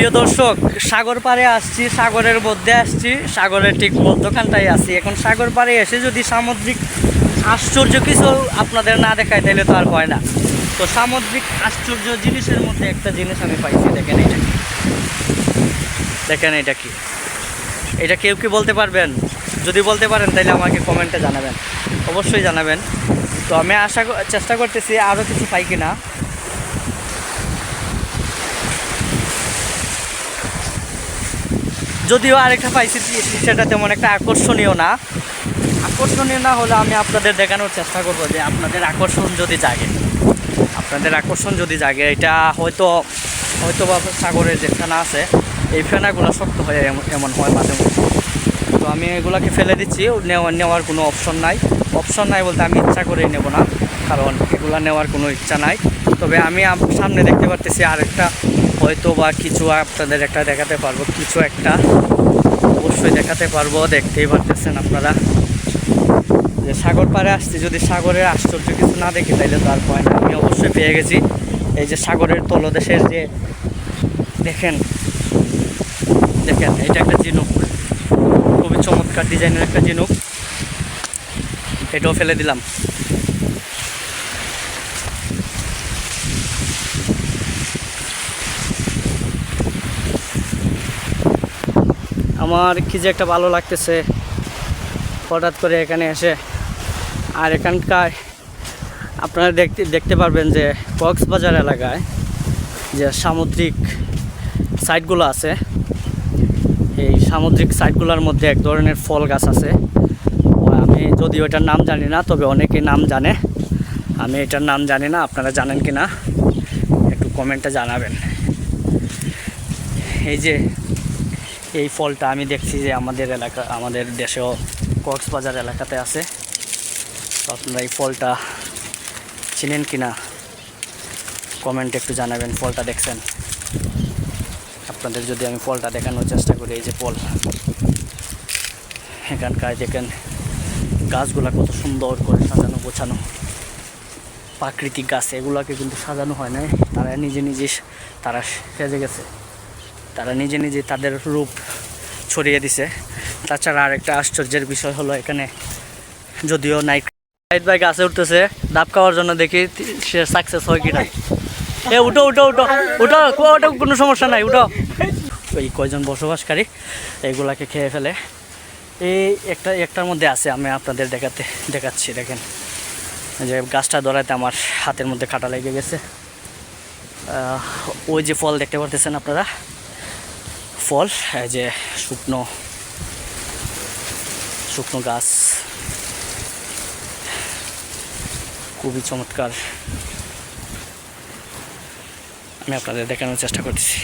প্রিয় দর্শক, সাগর পাড়ে আসছি, সাগরের মধ্যে আসছি, সাগরের ঠিক মধ্যখানটায় আছি। এখন সাগর পাড়ে এসে যদি সামুদ্রিক আশ্চর্য কিছু আপনাদের না দেখায়, তাহলে তো আর হয় না। তো সামুদ্রিক আশ্চর্য জিনিসের মধ্যে একটা জিনিস আমি পাইছি, দেখেন এটা কি। দেখেন এটা কি। এটা কেউ কি বলতে পারবেন? যদি বলতে পারেন, তাহলে আমাকে কমেন্টে জানাবেন। অবশ্যই জানাবেন। তো আমি আশা চেষ্টা করতেছি আরও কিছু পাই কিনা। যদিও আরেকটা পাইছি সেটা তেমন একটা আকর্ষণীয় না। আকর্ষণীয় না হলে আমি আপনাদের দেখানোর চেষ্টা করব যে আপনাদের আকর্ষণ যদি জাগে। আপনাদের আকর্ষণ যদি জাগে, এটা হয়তো হয়তো বা সাগরের যে ফেনা আছে, এই ফেনাগুলো শক্ত হয়ে এমন- হয় মাঝে মধ্যে। তো আমি এগুলাকে ফেলে দিচ্ছি নেওয়ার নেওয়ার কোনো অপশন নাই। অপশন নাই বলতে আমি ইচ্ছা করেই নেব না, কারণ এগুলো নেওয়ার কোনো ইচ্ছা নাই। তবে আমি সামনে দেখতে পারতেছি আরেকটা হয়তো বা কিছু আপনাদের একটা দেখাতে পারব, কিছু একটা অবশ্যই দেখাতে পারব, দেখতেই পারতেছেন আপনারা। যে সাগর পাড়ে আসছি, যদি সাগরের আশ্চর্য কিছু না দেখি, তাইলে তার না। আমি অবশ্যই পেয়ে গেছি। এই যে সাগরের তলদেশের যে, দেখেন দেখেন, এটা একটা ঝিনুক। খুবই চমৎকার ডিজাইনের একটা ঝিনুক। এটাও ফেলে দিলাম। আমার কি যে একটা ভালো লাগতেছে। হঠাৎ করে এখানে এসে। আর এখানকার আপনারা দেখতে দেখতে পারবেন যে কক্সবাজার এলাকায় যে সামুদ্রিক সাইটগুলো আছে। এই সামুদ্রিক সাইটগুলোর মধ্যে এক ধরনের ফল গাছ আছে। আমি যদিও এটার নাম জানি না, তবে অনেকেই নাম জানে। আমি এটার নাম জানি না, আপনারা জানেন কি না একটু কমেন্টে জানাবেন। এই যে এই ফলটা আমি দেখছি যে আমাদের এলাকা, আমাদের দেশেও কক্সবাজার এলাকাতে আছে। তো আপনারা এই ফলটা চিনেন কি না কমেন্টে একটু জানাবেন ফলটা দেখছেন। আপনাদের যদি আমি ফলটা দেখানোর চেষ্টা করি, এই যে ফল। এখানকার দেখেন গাছগুলা কত সুন্দর করে সাজানো গোছানো। প্রাকৃতিক গাছ, এগুলাকে কিন্তু সাজানো হয় না তারা নিজে নিজে তারা সেজে গেছে। তারা নিজে নিজে তাদের রূপ ছড়িয়ে দিছে। তাছাড়া আরেকটা আশ্চর্যের বিষয় হলো এখানে যদিও নাইট নাইট ভাই গাছে উঠতেছে, ডাব খাওয়ার জন্য দেখি সে সাকসেস হয় কিনা। এ, উঠো উঠো উঠো উঠো ওঠো কোনো সমস্যা নাই, উঠো। ওই কয়জন বসবাসকারী, এগুলাকে খেয়ে ফেলে। এই একটা, একটার মধ্যে আছে, আমি আপনাদের দেখাতে, দেখাচ্ছি, দেখেন। যে গাছটা ধরাতে আমার হাতের মধ্যে কাটা লেগে গেছে। ওই যে ফল দেখতে পারতেছেন আপনারা? ফল যে শুকনো শুকনো গাছ। খুবই চমৎকার। আমি আপনাদের দেখানোর চেষ্টা করতেছি